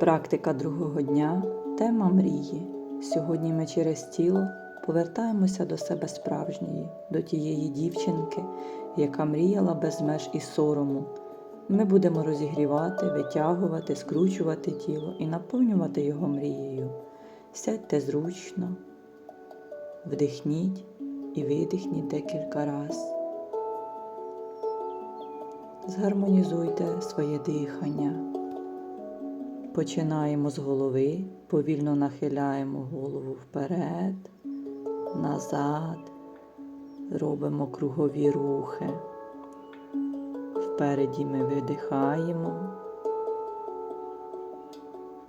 Практика другого дня тема мрії. Сьогодні ми через тіло повертаємося до себе справжньої, до тієї дівчинки, яка мріяла без меж і сорому. Ми будемо розігрівати, витягувати, скручувати тіло і наповнювати його мрією. Сядьте зручно, вдихніть і видихніть декілька разів. Згармонізуйте своє дихання. Починаємо з голови, повільно нахиляємо голову вперед, назад, робимо кругові рухи. Впереді ми видихаємо,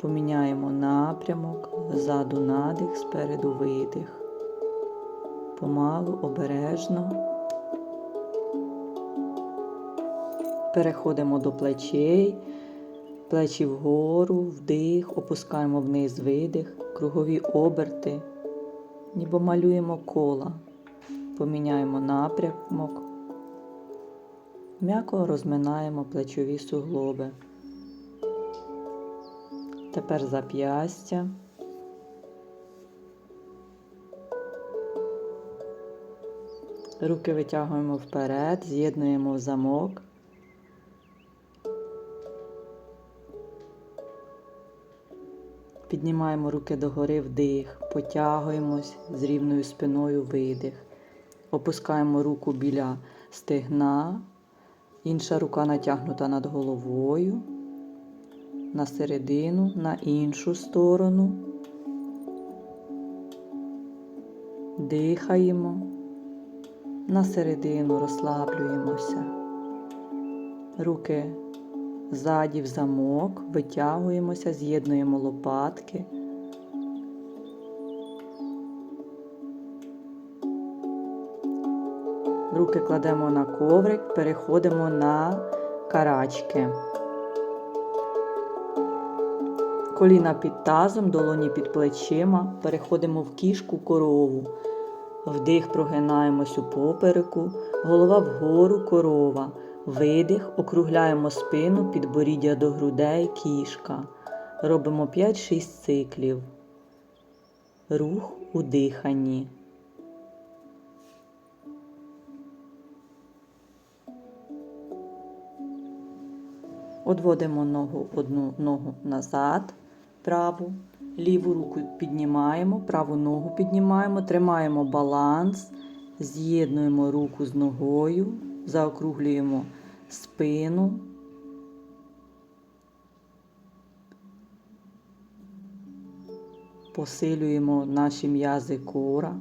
поміняємо напрямок, ззаду надих, спереду видих. Помалу, обережно. Переходимо до плечей, плечі вгору, вдих, опускаємо вниз видих, кругові оберти, ніби малюємо кола, поміняємо напрямок, м'яко розминаємо плечові суглоби. Тепер зап'ястя. Руки витягуємо вперед, з'єднуємо в замок. Піднімаємо руки догори вдих, потягуємось з рівною спиною видих. Опускаємо руку біля стегна, інша рука натягнута над головою, на середину, на іншу сторону. Дихаємо, на середину розслаблюємося. Руки Ззаді в замок, витягуємося, з'єднуємо лопатки. Руки кладемо на коврик, переходимо на карачки. Коліна під тазом, долоні під плечима, переходимо в кішку корову. Вдих, прогинаємось у попереку, голова вгору корова. Видих, округляємо спину, підборіддя до грудей, кішка. Робимо 5-6 циклів. Рух у диханні. Одводимо ногу одну ногу назад, праву, ліву руку піднімаємо, праву ногу піднімаємо, тримаємо баланс, з'єднуємо руку з ногою заокруглюємо спину. Посилюємо наші м'язи кора.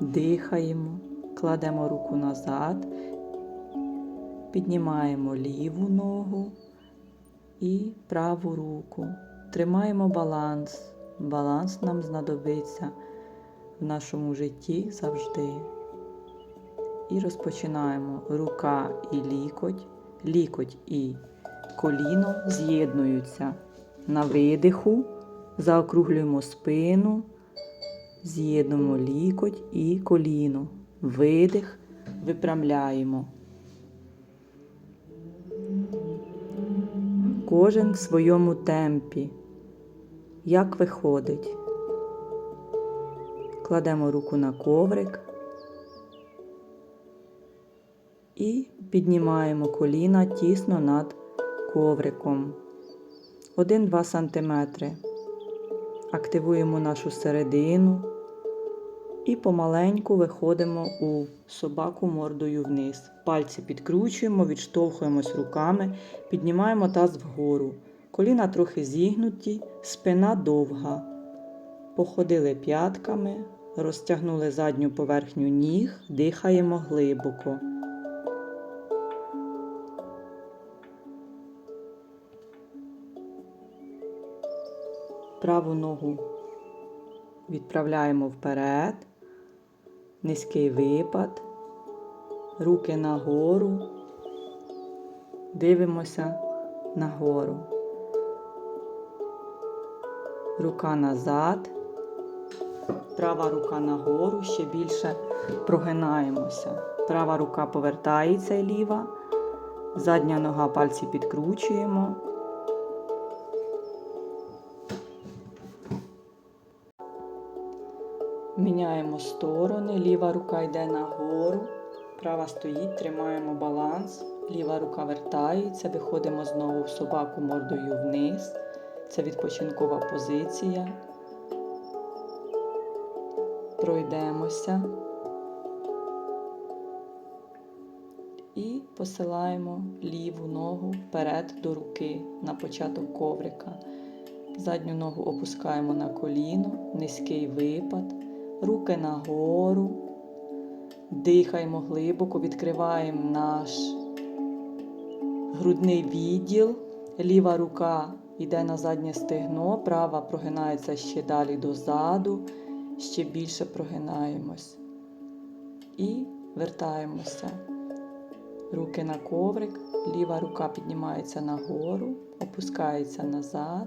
Дихаємо, кладемо руку назад Піднімаємо ліву ногу і праву руку. Тримаємо баланс. Баланс нам знадобиться в нашому житті завжди. І розпочинаємо рука і лікоть, лікоть і коліно з'єднуються на видиху, заокруглюємо спину, з'єднуємо лікоть і коліно. Видих, випрямляємо. Кожен в своєму темпі, як виходить. Кладемо руку на коврик і піднімаємо коліна тісно над ковриком 1-2 см. Активуємо нашу середину і помаленьку виходимо у собаку мордою вниз. Пальці підкручуємо, відштовхуємось руками, піднімаємо таз вгору. Коліна трохи зігнуті, спина довга. Походили п'ятками, розтягнули задню поверхню ніг, дихаємо глибоко. Праву ногу відправляємо вперед низький випад, руки нагору, дивимося нагору. рука назад, права рука нагору, ще більше прогинаємося. Права рука повертається і ліва, задня нога пальці підкручуємо. Міняємо сторони, ліва рука йде нагору, права стоїть, тримаємо баланс, ліва рука вертається, виходимо знову в собаку мордою вниз. Це відпочинкова позиція. Пройдемося і посилаємо ліву ногу вперед до руки на початок коврика. Задню ногу опускаємо на коліно, низький випад, руки нагору, дихаємо глибоко, відкриваємо наш грудний відділ, ліва рука йде на заднє стегно, права прогинається ще далі дозаду, ще більше прогинаємось. І вертаємося. Руки на коврик, ліва рука піднімається нагору, опускається назад.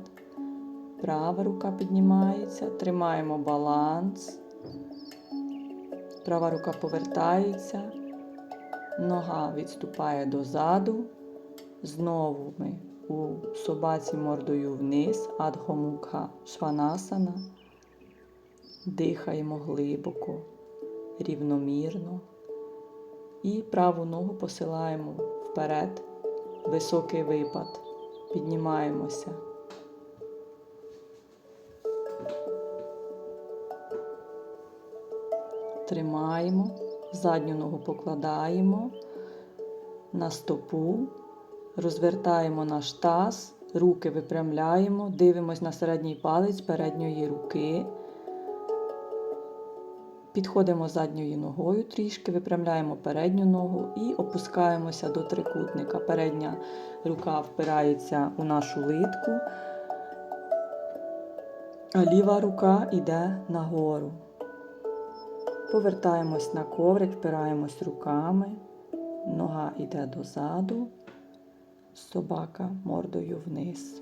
Права рука піднімається, тримаємо баланс. Права рука повертається, нога відступає дозаду. Знову ми у собаці мордою вниз, адхомукха шванасана. Дихаємо глибоко, рівномірно. І праву ногу посилаємо вперед, високий випад. Піднімаємося. Тримаємо, задню ногу покладаємо на стопу, розвертаємо наш таз, руки випрямляємо, дивимось на середній палець передньої руки. Підходимо задньою ногою трішки, випрямляємо передню ногу і опускаємося до трикутника. Передня рука впирається у нашу литку, а ліва рука йде нагору. Повертаємось на коврик, впираємось руками, нога йде дозаду, собака мордою вниз.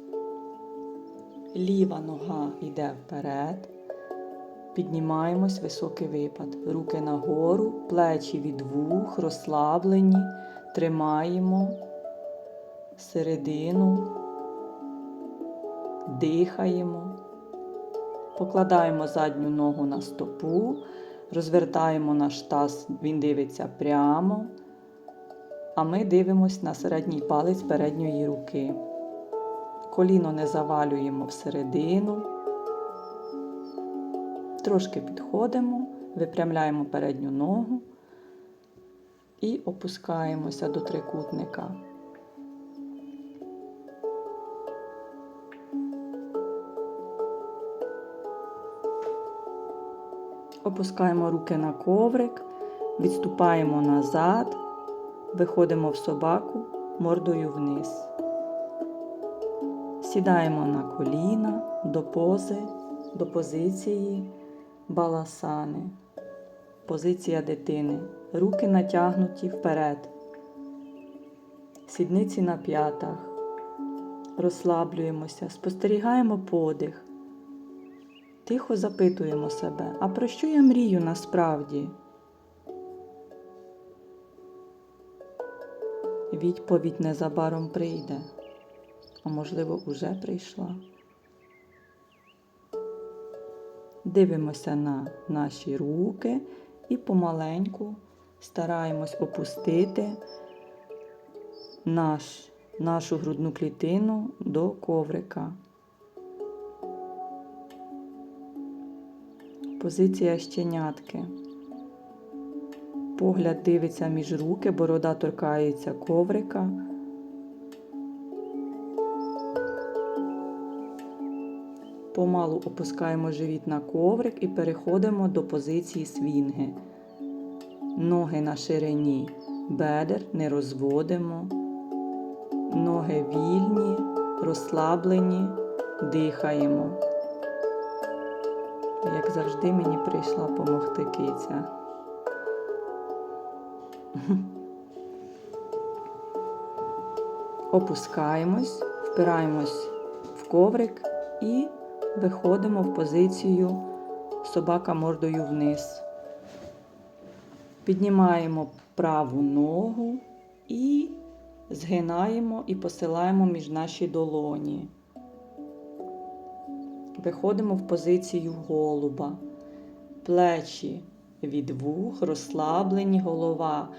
Ліва нога йде вперед. Піднімаємось високий випад. Руки нагору, плечі від вух, розслаблені, тримаємо середину, дихаємо, покладаємо задню ногу на стопу, розвертаємо наш таз, він дивиться прямо, а ми дивимось на середній палець передньої руки. Коліно не завалюємо всередину. Трошки підходимо, випрямляємо передню ногу і опускаємося до трикутника. Опускаємо руки на коврик, відступаємо назад, виходимо в собаку мордою вниз. Сідаємо на коліна до пози, до позиції баласани. Позиція дитини. Руки натягнуті вперед. Сідниці на п'ятах. Розслаблюємося, спостерігаємо подих. Тихо запитуємо себе, а про що я мрію насправді? Відповідь незабаром прийде, а можливо, уже прийшла. Дивимося на наші руки і помаленьку стараємось опустити наш, нашу грудну клітину до коврика. Позиція щенятки. Погляд дивиться між руки, борода торкається коврика. Помалу опускаємо живіт на коврик і переходимо до позиції свінги. Ноги на ширині бедер не розводимо. Ноги вільні, розслаблені, дихаємо. Як завжди, мені прийшла помогти киця. Опускаємось, впираємось в коврик і виходимо в позицію собака мордою вниз. Піднімаємо праву ногу і згинаємо і посилаємо між наші долоні. Виходимо в позицію голуба. Плечі від вух, розслаблені, голова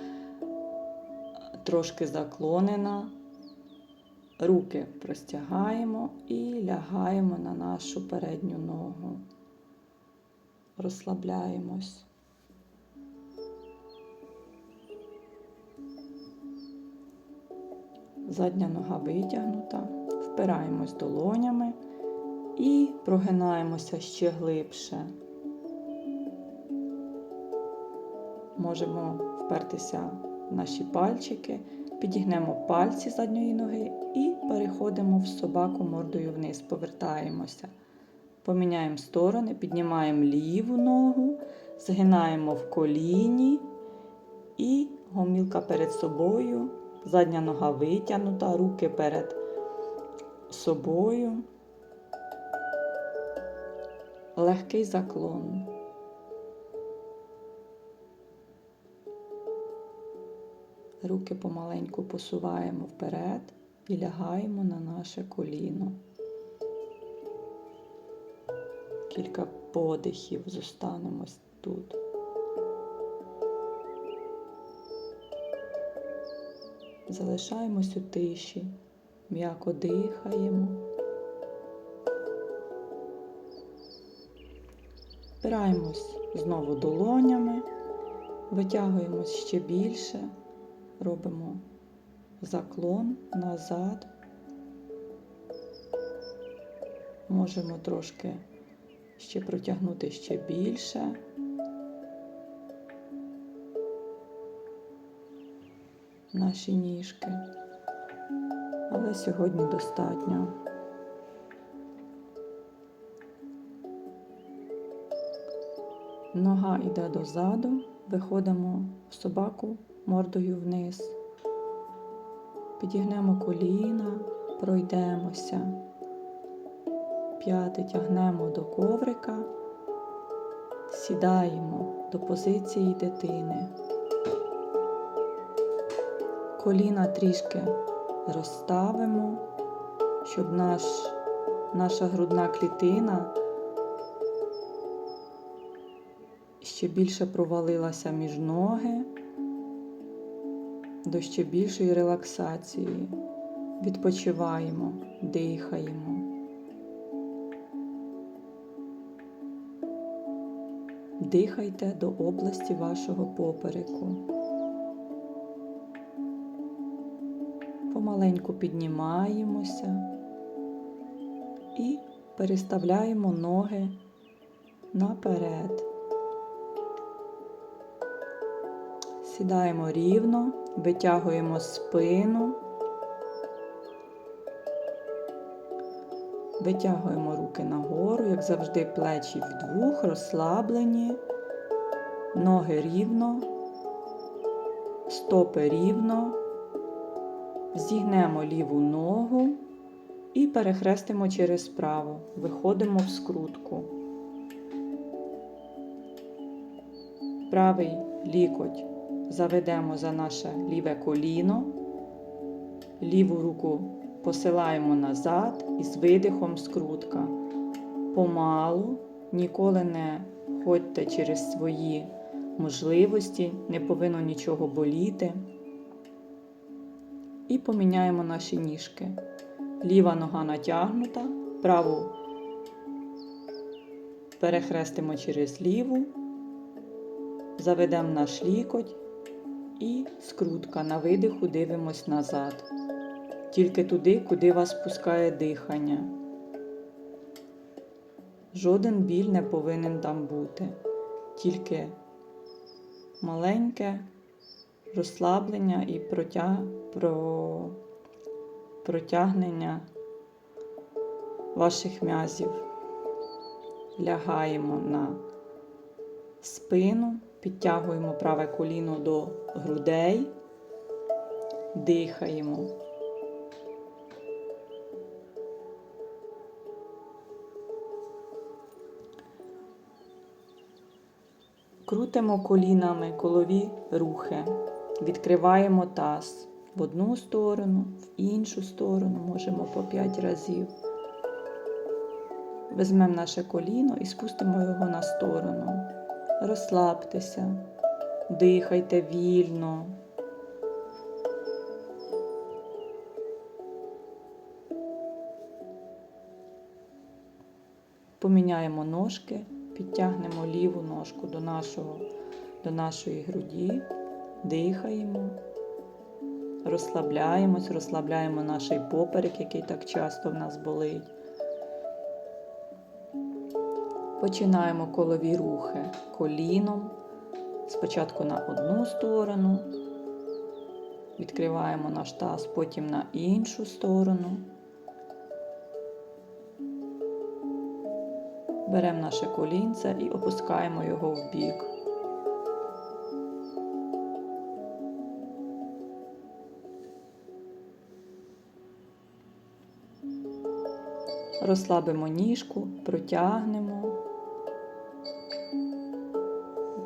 трошки заклонена. Руки простягаємо і лягаємо на нашу передню ногу. Розслабляємось. Задня нога витягнута, впираємось долонями і прогинаємося ще глибше. Можемо впертися в наші пальчики, підігнемо пальці задньої ноги і переходимо в собаку мордою вниз, повертаємося. Поміняємо сторони, піднімаємо ліву ногу, згинаємо в коліні і гомілка перед собою, задня нога витягнута, руки перед собою. Легкий заклон. Руки помаленьку посуваємо вперед і лягаємо на наше коліно. Кілька подихів зостанемось тут. Залишаємось у тиші, м'яко дихаємо. Впираємось знову долонями, витягуємось ще більше, робимо заклон назад. Можемо трошки ще протягнути ще більше. Наші ніжки. Але сьогодні достатньо. Нога йде дозаду, виходимо в собаку мордою вниз. Підігнемо коліна, пройдемося. П'яти тягнемо до коврика, сідаємо до позиції дитини. Коліна трішки розставимо, щоб наш, наша грудна клітина ще більше провалилася між ноги до ще більшої релаксації. Відпочиваємо, дихаємо. Дихайте до області вашого попереку. Помаленьку піднімаємося і переставляємо ноги наперед. Сідаємо рівно, витягуємо спину, витягуємо руки нагору, як завжди, плечі вдвох, розслаблені, ноги рівно, стопи рівно, зігнемо ліву ногу і перехрестимо через праву, виходимо в скрутку. Правий лікоть заведемо за наше ліве коліно, ліву руку посилаємо назад і з видихом скрутка. Помалу, ніколи не ходьте через свої можливості, не повинно нічого боліти. І поміняємо наші ніжки. Ліва нога натягнута, праву перехрестимо через ліву, заведемо наш лікоть і скрутка на видиху дивимось назад. Тільки туди, куди вас пускає дихання. Жоден біль не повинен там бути, тільки маленьке розслаблення і протяг... про... протягнення ваших м'язів. Лягаємо на спину. Підтягуємо праве коліно до грудей, дихаємо. Крутимо колінами колові рухи, відкриваємо таз в одну сторону, в іншу сторону, можемо по 5 разів. Візьмемо наше коліно і спустимо його на сторону. Розслабтеся, дихайте вільно. Поміняємо ножки, підтягнемо ліву ножку до, нашого, до нашої груді, дихаємо, розслабляємось, розслабляємо наш поперек, який так часто в нас болить. Починаємо колові рухи коліном. Спочатку на одну сторону, відкриваємо наш таз, потім на іншу сторону. Беремо наше колінце і опускаємо його в бік. Розслабимо ніжку, протягнемо.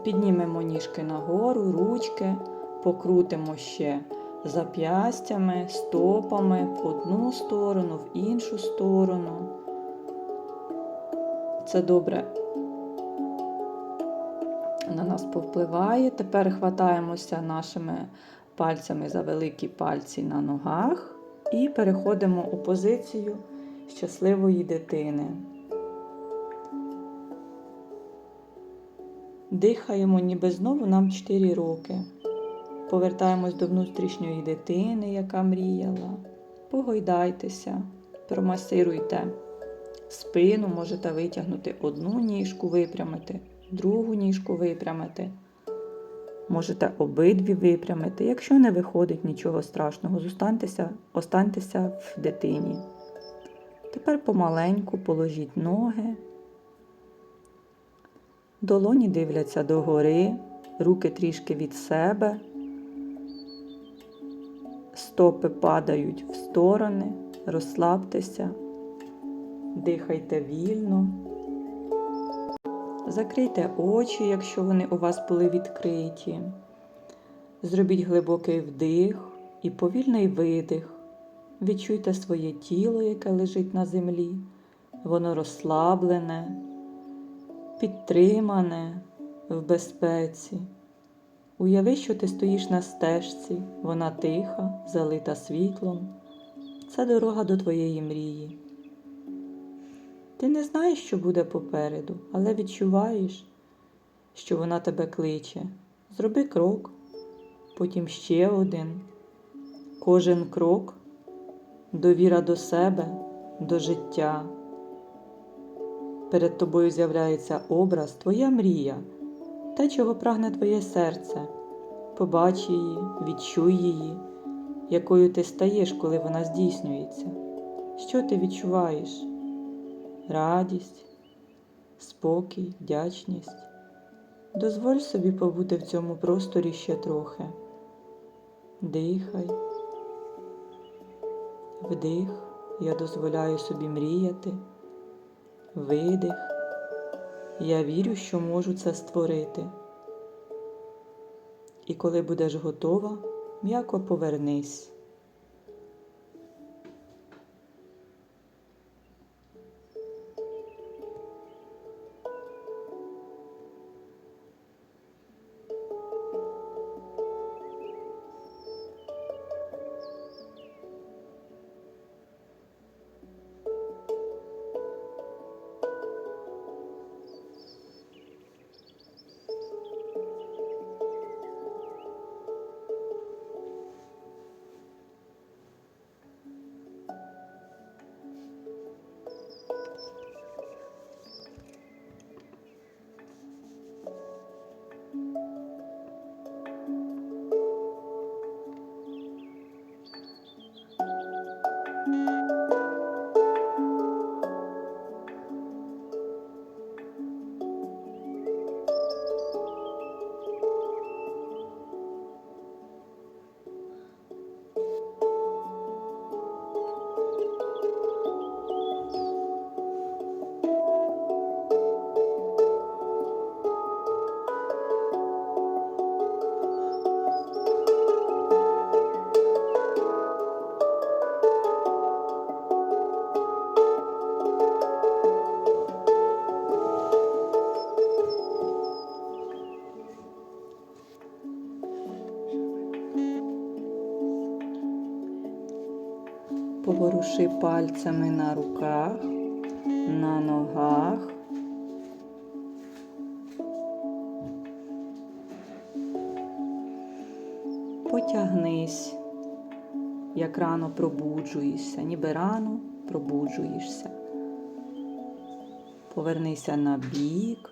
Піднімемо ніжки нагору, ручки, покрутимо ще зап'ястями, стопами в одну сторону, в іншу сторону. Це добре на нас повпливає. Тепер хватаємося нашими пальцями за великі пальці на ногах і переходимо у позицію щасливої дитини. Дихаємо, ніби знову нам 4 роки. Повертаємось до внутрішньої дитини, яка мріяла. Погойдайтеся, промасируйте спину, можете витягнути одну ніжку, випрямити, другу ніжку випрямити. Можете обидві випрямити. Якщо не виходить нічого страшного, зостаньтеся, останьтеся в дитині. Тепер помаленьку положіть ноги. Долоні дивляться догори, руки трішки від себе, стопи падають в сторони, розслабтеся, дихайте вільно, закрийте очі, якщо вони у вас були відкриті. Зробіть глибокий вдих і повільний видих. Відчуйте своє тіло, яке лежить на землі, воно розслаблене підтримане, в безпеці. Уяви, що ти стоїш на стежці, вона тиха, залита світлом. Це дорога до твоєї мрії. Ти не знаєш, що буде попереду, але відчуваєш, що вона тебе кличе. Зроби крок, потім ще один. Кожен крок довіра до себе, до життя. Перед тобою з'являється образ, твоя мрія, те, чого прагне твоє серце. Побач її, відчуй її, якою ти стаєш, коли вона здійснюється. Що ти відчуваєш? Радість, спокій, вдячність. Дозволь собі побути в цьому просторі ще трохи. Дихай, вдих, я дозволяю собі мріяти видих. Я вірю, що можу це створити. І коли будеш готова, м'яко повернись. Поворуши пальцями на руках, на ногах. Потягнись, як рано пробуджуєшся, ніби рано пробуджуєшся. Повернися на бік.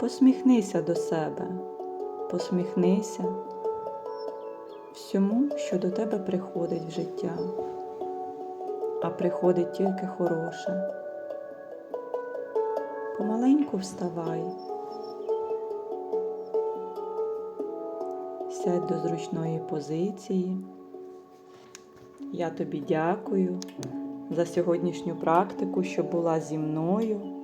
Посміхнися до себе, посміхнися всьому, що до тебе приходить в життя, а приходить тільки хороше. Помаленьку вставай, сядь до зручної позиції. Я тобі дякую за сьогоднішню практику, що була зі мною.